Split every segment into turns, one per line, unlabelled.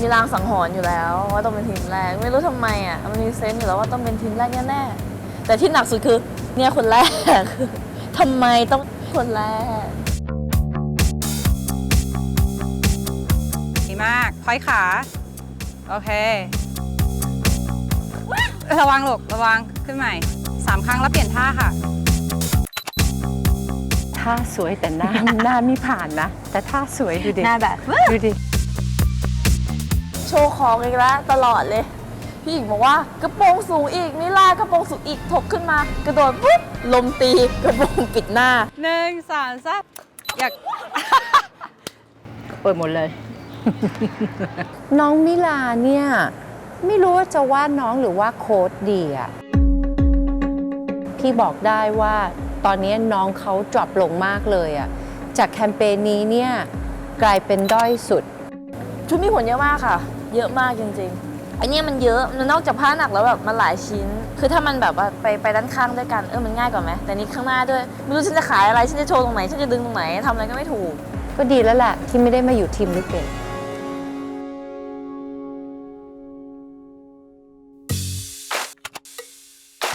มีรางสังหรณ์อยู่แล้ว ว่าต้องเป็นทีมแรก ไม่รู้ทำไมอะมันมีเซนส์อยู่แล้วว่าต้องเป็นทีมแรกแน่ๆแต่ที่หนักสุดคือเนี่ยคนแรกทำไมต้องคนแรก
ดีมากพอยขา โอเค ระวังลูกระวังขึ้นใหม่สามครั้งแล้วเปลี่ยนท่าค่ะ
ท่าสวยแต่หน้า หน้าไม่ผ่านนะ แต่ท่าสวยดูดิ
หน้าแบบ
ดูดิ
โชว์ของอีกแล้วตลอดเลย พี่หญิงบอกว่ากระโปรงสูงอีกนี่ล่ากระโปรงสูงอีกถกขึ้นมา กระโดดปุ๊บลมตีกระโปรงปิดหน้า
หนึ่งสามสามอยาก
เปิดหมดเลย น้องมิลาเนี่ย ไม่รู้ว่าจะว่าน้องหรือว่าโค้ดดีอะพี่บอกได้ว่าตอนนี้น้องเขาดรอปลงมากเลยอะจากแคมเปญนี้เนี่ย กลายเป็นด้อยสุด
ชุดมีผลเยอะมากค่ะ เยอะมากจริงๆไอเนี้ยมันเยอะมันนอกจากผ้าหนักแล้วแบบมันหลายชิ้น คือถ้ามันแบบว่าไปไปด้านข้างด้วยกันเออมันง่ายกว่าไหมแต่นี้ข้างหน้าด้วยไม่รู้ฉันจะขายอะไรฉันจะโชว์ตรงไหนฉันจะดึงตรงไหนทำอะไรก็ไม่ถูก
ก็ดีแล้วแหละที่ไม่ได้มาอยู่ทีมไม่เป็น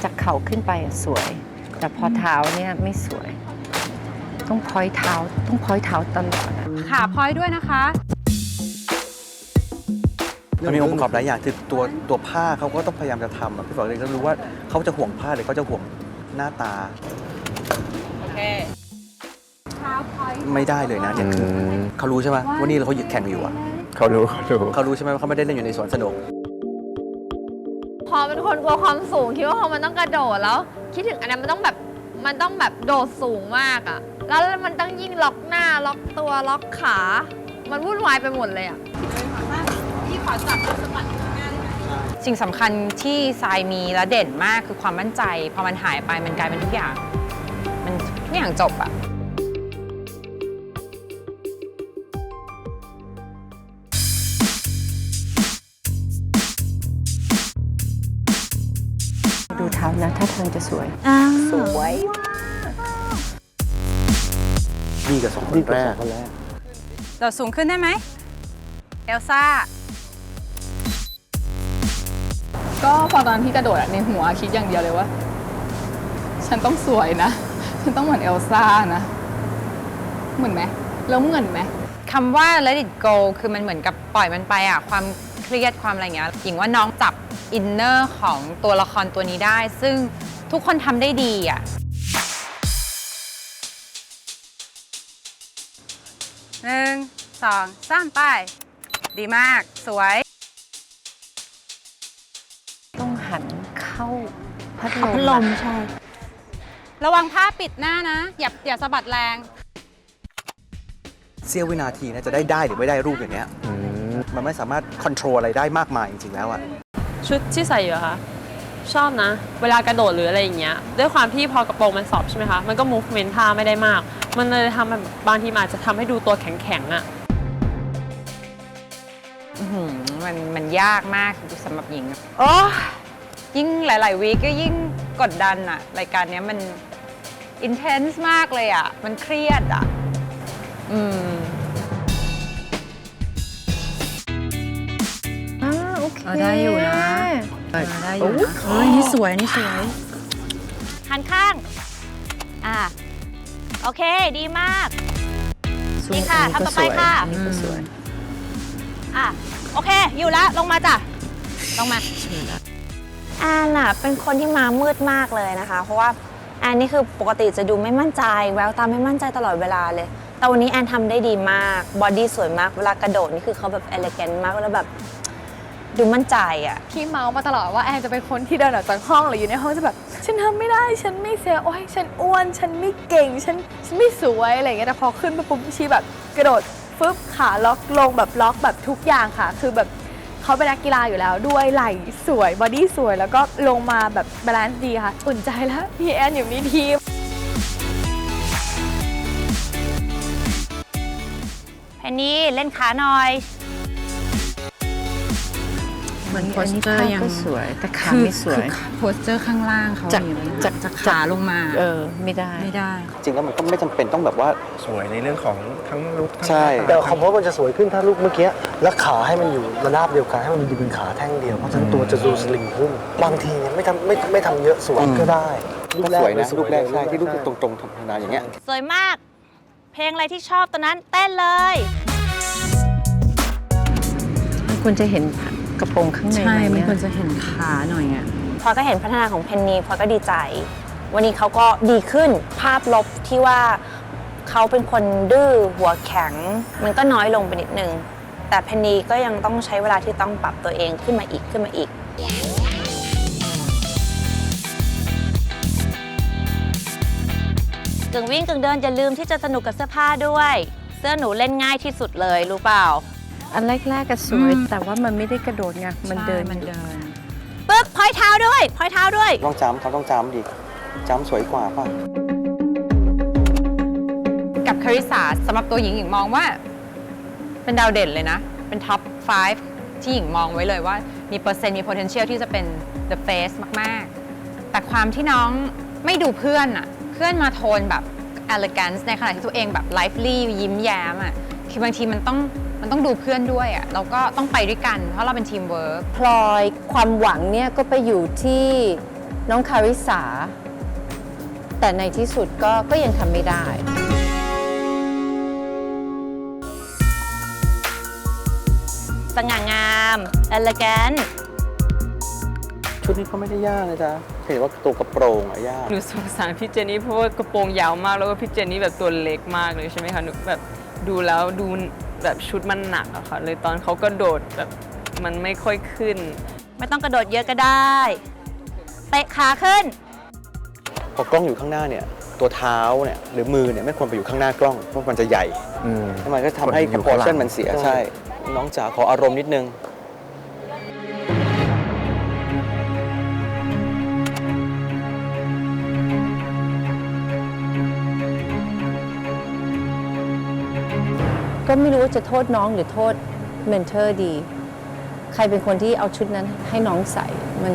จากเข่าขึ้นไปอะสวย แต่พอเท้าเนี่ยไม่สวย ต้องพอยเท้าต้องพอยเท้าตลอดอะ
ขาพอยด้วยนะคะ
มันมีองค์ประกอบหลายอย่างคือตัวตัวผ้าเขาก็ต้องพยายามจะทำอะพี่ฝอยเลยก็รู้ว่าเขาจะห่วงผ้าหรือเขาจะห่วงหน้าตา
โอเค
ไม่ได้เลยนะเนี่ยคือเขารู้ใช่ไหมว่านี่เราเขาหยุดแข่งอยู่อะ
เขารู้เขารู้
เขารู้ใช่ไหมว่าเขาไม่ได้เล่นอยู่ในสวนสนุก
พอเป็นคนกลัวความสูงคิดว่าพอมันต้องกระโดดแล้ว คิดถึงอันนั้นมันต้องแบบมันต้องแบบโดดสูงมากอะแล้วมันต้องยิ่งล็อกหน้าล็อกตัวล็อกขา มันวุ่นวายไปหมดเลยอะ
สิ่งสำคัญที่ทรายมีและเด่นมากคือความมั่นใจ พอมันหายไปมันกลายเป็นทุกอย่าง มันทุกอย่างจบอะ
ดูเท้านะถ้าทางจะสวย สวย
นี่กับสองคนแรก
โดดสูงขึ้นได้ไหม เอลซ่า
ก็พอตอนที่กระโดดอะในหัวคิดอย่างเดียวเลยว่า ฉันต้องสวยนะ ฉันต้องเหมือนเอลซ่านะ เหมือนไหมแล้วเหมือนไหม
คำว่า let it go คือมันเหมือนกับปล่อยมันไปอะความเครียดความอะไรอย่างเงี้ยหญิงว่าน้องจับอินเนอร์ของตัวละครตัวนี้ได้ ซึ่งทุกคนทำได้ดีอะหนึ่งสองสามไป ดีมาก สวย
หันเข้าพัดล
พัดล
ม
ม
อะ
ใช่
ระวังผ้าปิดหน้านะ อย่าอย่าสะบัดแรง
เสี้ยววินาทีนะจะได้ได้หรือไม่ได้รูปอย่างเงี้ยมันไม่สามารถควบคุมอะไรได้มากมายจริงๆแล้วอะ
ชุดที่ใส่อยู่อะคะชอบนะ เวลากระโดดหรืออะไรอย่างเงี้ยด้วยความที่พอกระโปรงมันสอบใช่ไหมคะ มันก็ movement ท่าไม่ได้มาก มันเลยทำแบบบางทีมันอาจจะทำให้ดูตัวแข็งๆอะ
อื้อหือมันมันยากมากสำหรับหญิง โอ้ ยิ่งหลาย ๆ วีคก็ยิ่งกดดันอะรายการเนี้ยมันอินเทนส์มากเลยอะมันเครียดอะอืม
อ่าโอเค
เอาได้อยู่นะ ได้อยู่นะเฮ้ยนี่สวยนี่สวย
หันข้าง อ่า โอเค ดีมาก นี่ค่ะทำต่อไปค่ะ
อันนี้ก็สวย
อะ โอเค อยู่แล้ว ลงมาจ้ะ ลงมา
แอนน่ะเป็นคนที่มามืดมากเลยนะคะ เพราะว่าแอนนี่คือปกติจะดูไม่มั่นใจ แววตาไม่มั่นใจตลอดเวลาเลย แต่วันนี้แอนทำได้ดีมากบอดี้สวยมากเวลากระโดดนี่คือเขาแบบเอลเกนมากแล้วแบบดูมั่นใจอะ
พี่เมาส์มาตลอดว่าแอนจะเป็นคนที่เดินออกจากห้องหรืออยู่ในห้องจะแบบ ฉันทำไม่ได้ฉันไม่เซลโอ้ยฉันอ้วน ฉันไม่เก่ง ฉันฉันไม่สวยอะไรอย่างเงี้ยแต่พอขึ้นไปปุ๊บชีแบบกระโดดฟึบขาล็อกลงแบบล็อกแบบทุกอย่างค่ะ คือแบบ เขาเป็นนักกีฬาอยู่แล้วด้วยไหล่สวยบอดี้สวย แล้วก็ลงมาแบบบาลานซ์ดีค่ะอุ่นใจแล้วพี่แอนอยู่ในทีม
เพนนี่เล่นขาหน่อย
เหมือนโพ
อั
ส
นนี้
เจอร์
ภาพ
ยัง
ก็สวยแต่ขา
คือ
ไม่สวย
คือโพสเจอร์ข้างล่างเขา
จาก
อย่างนี้
จาก
จากขาลงมา
เออ ไม่ได้
ไม่ได้
จริงแล้วมันก็ไม่จำเป็นต้องแบบว่า
สวยในเรื่องของทั้งลุคทั้ง
ใช่
หน้าตา
แต่คอมโพสมันจะสวยขึ้นถ้าลูกเมื่อกี้แล้วขาให้มันอยู่ระนาบเดียวกันให้มันดูเป็นขาแท่งเดียวเพราะฉะนั้นตัวจะดูสลิงขึ้นบางทีเนี่ยไม่ทำไม่ไม่ทำเยอะสวยก็ได้
ก็สวยนะ
ไม่
ลูกแรกใช่
เลย
ที่ลูก
ใช่
ตรงๆธรรมดาอย่างเงี้ย
สวยมาก เพลงอะไรที่ชอบตอนนั้นเต้นเลย
มันควรจะเห็น กระโปรงข้างใน
ใช่
ไห
มัน
เย
ควรจะเห็นขาหน่อยอะ
พลอยก็เห็นพัฒนาของเพนนีพลอยก็ดีใจ วันนี้เขาก็ดีขึ้นภาพลบที่ว่าเขาเป็นคนดื้อหัวแข็ง มันก็น้อยลงไปนิดนึง แต่เพนนีก็ยังต้องใช้เวลาที่ต้องปรับตัวเองขึ้นมาอีกขึ้นมาอีกกึ่งวิ่งกึ่งเดินอย่าลืมที่จะสนุกกับเสื้อผ้าด้วย เสื้อหนูเล่นง่ายที่สุดเลยรู้เปล่า
อันแรกๆก็สวย
อืม
แต่ว่ามันไม่ได้กระโดดไง มันเดิน
มันเดิน
ปึ๊บพลอยเท้าด้วยพลอยเท้าด้วย
ต้องจ้ำเขาต้องจ้ำดิจ้ำสวยกว่าป่ะ
กับคาริสาสำหรับตัวหญิงหญิงมองว่า เป็นดาวเด่นเลยนะ เป็นท็อป 5 ที่หญิงมองไว้เลยว่า มีเปอร์เซ็นต์มี potential ที่จะเป็น the face มาก ๆ แต่ความที่น้องไม่ดูเพื่อนอะเพื่อนมาโทนแบบ elegance ในขณะที่ตัวเองแบบ lively ยิ้มแย้มอะ คือบางทีมันต้องมันต้องดูเพื่อนด้วยอะเราก็ต้องไปด้วยกัน เพราะเราเป็นทีมเวิร์ก
พลอยความหวังเนี่ยก็ไปอยู่ที่น้องคาริสา แต่ในที่สุดก็ก็ยังทำไม่ได้
สง่างาม elegant
ชุดนี้ก็ไม่ได้ยากนะจ๊ะเห็นว่าตัวกระโปรงอะยาก
หนูสงสารพี่เจนนี่เพราะว่ากระโปรงยาวมากแล้วก็พี่เจนนี่แบบตัวเล็กมากเลยใช่ไหมคะหนูแบบ ดูแล้วดูแบบชุดมันหนักอะค่ะ เลยตอนเขากระโดดแบบมันไม่ค่อยขึ้น
ไม่ต้องกระโดดเยอะก็ได้ เตะขาขึ้น
พอกล้องอยู่ข้างหน้าเนี่ยตัวเท้าเนี่ยหรือมือเนี่ยไม่ควรไปอยู่ข้างหน้ากล้องเพราะมันจะใหญ่
อืม
แล้วมันก็ทำให้
คนอยู่
โพ
ข้างหลัง
ชั่นมันเสียใช่ น้องจ๋าขออารมณ์นิดนึง
ก็ไม่รู้ว่าจะโทษน้องหรือโทษเมนเทอร์ดี ใครเป็นคนที่เอาชุดนั้นให้น้องใส่มัน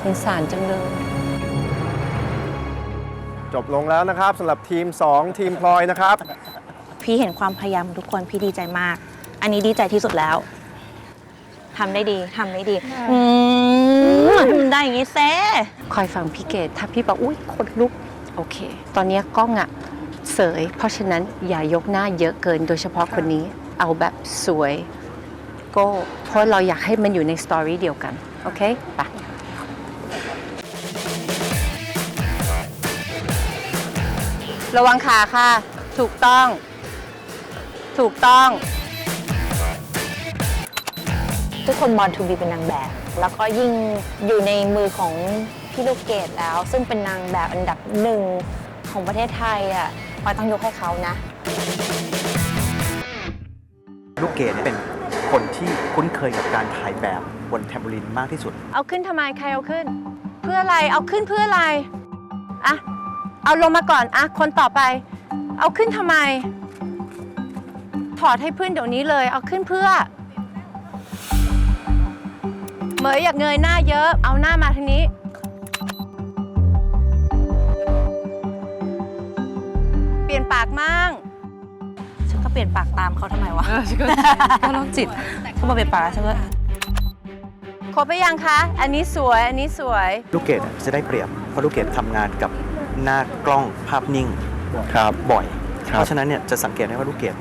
สงสารจังเลย
จบลงแล้วนะครับสำหรับทีม 2 ทีมพลอยนะครับ
พี่เห็นความพยายามของทุกคนพี่ดีใจมาก อันนี้ดีใจที่สุดแล้วทำได้ดีทำได้ดีอืมทำได้อย่างนี้เซ่
คอยฟังพี่เกดถ้าพี่บอกอุ้ยคนลุก โอเค ตอนนี้กล้องอะ เสย เพราะฉะนั้นอย่ายกหน้าเยอะเกินโดยเฉพาะคนนี้เอาแบบสวยก็เพราะเราอยากให้มันอยู่ในสตอรี่เดียวกัน โอเคไปะระวังขาค่ะ ถูกต้อง ถูกต้อง
ทุกคนบอลทูบีเป็นนางแบบ แล้วก็ยิ่งอยู่ในมือของพี่ลูกเกดแล้ว ซึ่งเป็นนางแบบอันดับหนึ่งของประเทศไทยอะพล อยต้องยกให้เขานะ
ลูกเกดเนี่ยเป็นคนที่คุ้นเคยกับการถ่ายแบบบนแทมโบลินมากที่สุด
เอาขึ้นทำไมใครเอาขึ้น เพื่ออะไรเอาขึ้นเพื่ออะไรอะเอาลงมาก่อนอะคนต่อไป เอาขึ้นทำไม ถอดให้เพื่อนเดี๋ยวนี้เลย เอาขึ้นเพื่อเหมยอยากเงยหน้าเยอะ เอาหน้ามาทางนี้ ปลี่ยนปากมั่ง
ฉันก็เปลี่ยนปากตามเขาทำไมวะก็โรคจิตเขาบอกเปลี่ยนปากแล้วฉันก็
ครบไปยังคะ อันนี้สวย อันนี้สวย
ลูกเกดอะจะได้เปรียบ เพราะลูกเกดทำงานกับหน้ากล้องภาพนิ่ง
ครับ
บ่อย
ครับ
เพราะฉะนั้นเนี่ยจะสังเกตได้ว่าลูกเกด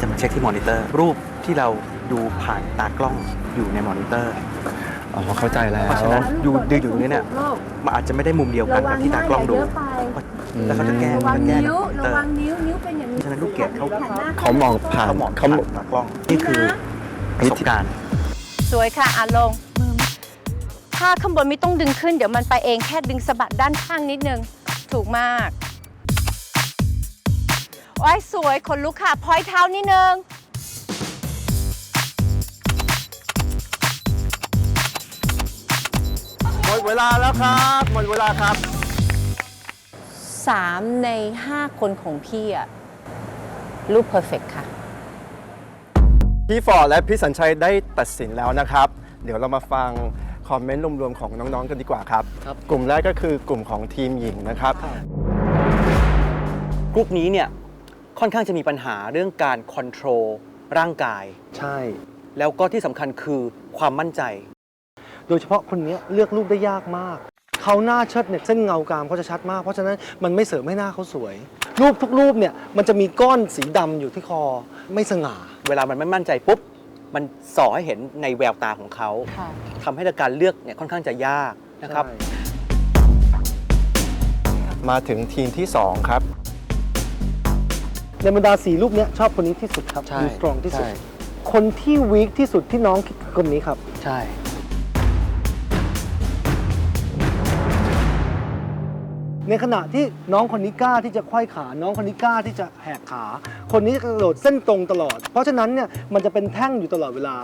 จะมาเช็คที่มอนิเตอร์ รูปที่เราดูผ่านตากล้องอยู่ในมอนิเตอร์
อ๋อเข้าใจแล้ว
เพราะฉะนั้นดูดูอยู่นี่เนี่ยมันอาจจะไม่ได้มุมเดียวกันกับที่ตากล้องดู แล้วเขาจะแก้จะแก้กับมอนิเตอร์
นิ้วนิ้วเป็นอย่างนี้
ฉะนั้นลูกเกดเขา
เขามองผ่าน
เขามอง
เขา
ผ่านตากล้องนี่คือประสบการณ์
สวยค่ะอะลงถ้าข้างบนไม่ต้องดึงขึ้น เดี๋ยวมันไปเองแค่ดึงสะบัดด้านข้างนิดนึง ถูกมากโอ้ยสวยขนลุกค่ะ พอยเท้านิดนึง
หมดเวลาแล้วครับ หมดเวลาครับ
3 ใน 5 คนของพี่อะรูปเพอร์เฟกค่ะ
พี่ฟอร์ดและพี่สัญชัยได้ตัดสินแล้วนะครับ เดี๋ยวเรามาฟังคอมเมนต์รวมๆของน้องๆกันดีกว่าครับ
ครับ
กลุ่มแรกก็คือกลุ่มของทีมหญิงนะครับ
กรุ๊ปนี้เนี่ยค่อนข้างจะมีปัญหาเรื่องการค o n t r o l ร่างกาย
ใช่
แล้วก็ที่สำคัญคือความมั่นใจ
โดยเฉพาะคนเนี้ยเลือกรูปได้ยากมาก เขาหน้าเชิดเนี่ยเส้นเงากรามเขาจะชัดมาก เพราะฉะนั้นมันไม่เสริมให้หน้าเขาสวย รูปทุกรูปเนี่ยมันจะมีก้อนสีดำอยู่ที่คอไม่สง่า
เวลามันไม่มั่นใจปุ๊บ มันส่อให้เห็นในแววตาของเขาทำให้การเลือกเนี่ยค่อนข้างจะยากนะครับ
ใช่
มาถึงทีมที่ 2 ครับ
ในบรรดาสีรูปเนี้ยชอบคนนี้ที่สุดครับ
ใช่
ดูสตรองที่สุด
ใช่
คนที่วีคที่สุดที่น้องคิดคือคนนี้ครับ
ใช่
ในขณะที่น้องคนนี้กล้าที่จะไขว้ขา น้องคนนี้กล้าที่จะแหกขา คนนี้จะกระโดดเส้นตรงตลอด เพราะฉะนั้นเนี่ยมันจะเป็นแท่งอยู่ตลอดเวลา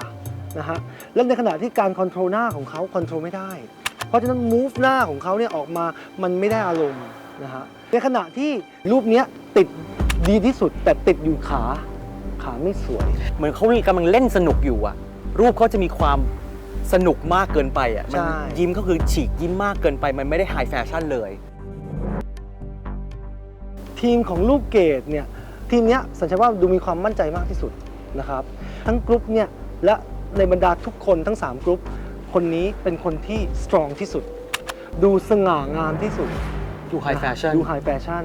นะฮะและในขณะที่การคอนโทรลหน้าของเขาคอนโทรลไม่ได้ เพราะฉะนั้น move หน้าของเขาเนี่ยออกมามันไม่ได้อารมณ์นะฮะในขณะที่รูปเนี้ยติดดีที่สุด แต่ติดอยู่ขาขาไม่สวย
เหมือนเขากำลังเล่นสนุกอยู่อะรูปเขาจะมีความสนุกมากเกินไปอะมัน
ใช่
ยิ้มก็คือฉีกยิ้มมากเกินไป มันไม่ได้ไฮแฟชั่นเลย
ทีมของลูกเกดเนี่ยทีมเนี้ยสัญชาติว่าดูมีความมั่นใจมากที่สุดนะครับ ทั้งกรุ๊ปเนี่ยและในบรรดาทุกคนทั้ง 3 กรุ๊ป คนนี้เป็นคนที่สตรองที่สุด ดูสง่างามที่สุด
ดูไฮแฟชั่น
ดูไฮแฟชั่น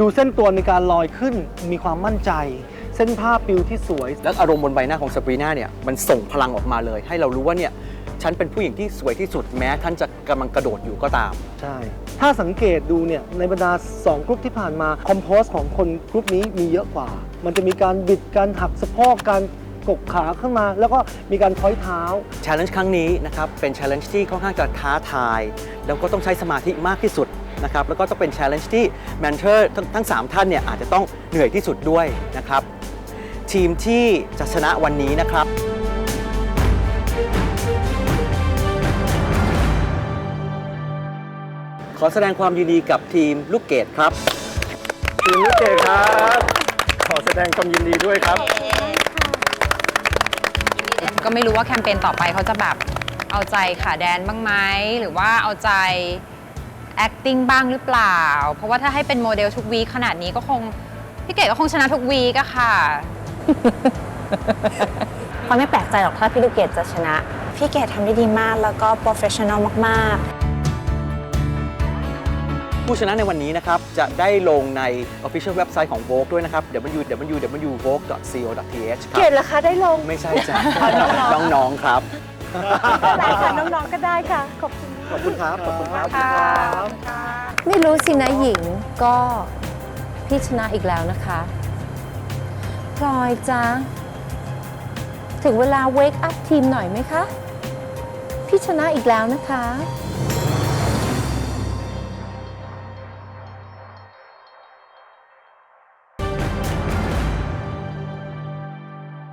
ดูเส้นตัวในการลอยขึ้นมีความมั่นใจ เส้นผ้าปิวที่สวย
แล้วอารมณ์บนใบหน้าของสปรีน่าเนี่ยมันส่งพลังออกมาเลย ให้เรารู้ว่าเนี่ยฉันเป็นผู้หญิงที่สวยที่สุดแม้ท่านจะกำลังกระโดดอยู่ก็ตาม
ใช่ ถ้าสังเกตดูเนี่ยในบรรดา 2 กรุ๊ปที่ผ่านมาคอมโพสของคนกรุ๊ปนี้มีเยอะกว่า มันจะมีการบิดการหักสะโพกการกกขาขึ้นมา แล้วก็มีการพ้อยเท้า
Challenge ครั้งนี้นะครับเป็น Challenge ที่ค่อนข้างจะท้าทาย แล้วก็ต้องใช้สมาธิมากที่สุดนะครับแล้วก็ต้องเป็น Challenge ที่ Mentor ทั้งทั้ง 3 ท่านเนี่ยอาจจะต้องเหนื่อยที่สุดด้วยนะครับทีมที่จะชนะวันนี้นะครับ ขอแสดงความยินดีกับทีมลูกเกดครับ
ทีมลูกเกดครับ ขอแสดงความยินดีด้วยครับ
ก็ไม่รู้ว่าแคมเปญต่อไปเขาจะแบบเอาใจขาแดนบ้างไหมหรือว่าเอาใจ acting บ้างหรือเปล่า เพราะว่าถ้าให้เป็นโมเดลทุกวีคขนาดนี้ก็คง พี่เก๋ก็คงชนะทุกวีกอะค่ะ
พลอยไม่แปลกใจหรอกถ้าพี่ลูกเกดจะชนะ พี่เกดทำได้ดีมากแล้วก็ professional มาก ๆ
ผู้ชนะในวันนี้นะครับ จะได้ลงใน Official เว็บไซต์ของ Vogue ด้วยนะครับ www.vogue.co.th ครั
เกดเหรอคะได้ลง
ไม่ใช่จ้ะน้องๆครับ
ได้ค่ะน้องๆก็ได้ค่ะ ขอบคุณ
ขอบคุณครับ ขอบคุณครับ
ไม่รู้สินะหญิงก็พี่ชนะอีกแล้วนะคะพลอยจ้าถึงเวลาเวกอัพทีมหน่อยไหมคะ พี่ชนะอีกแล้วนะคะ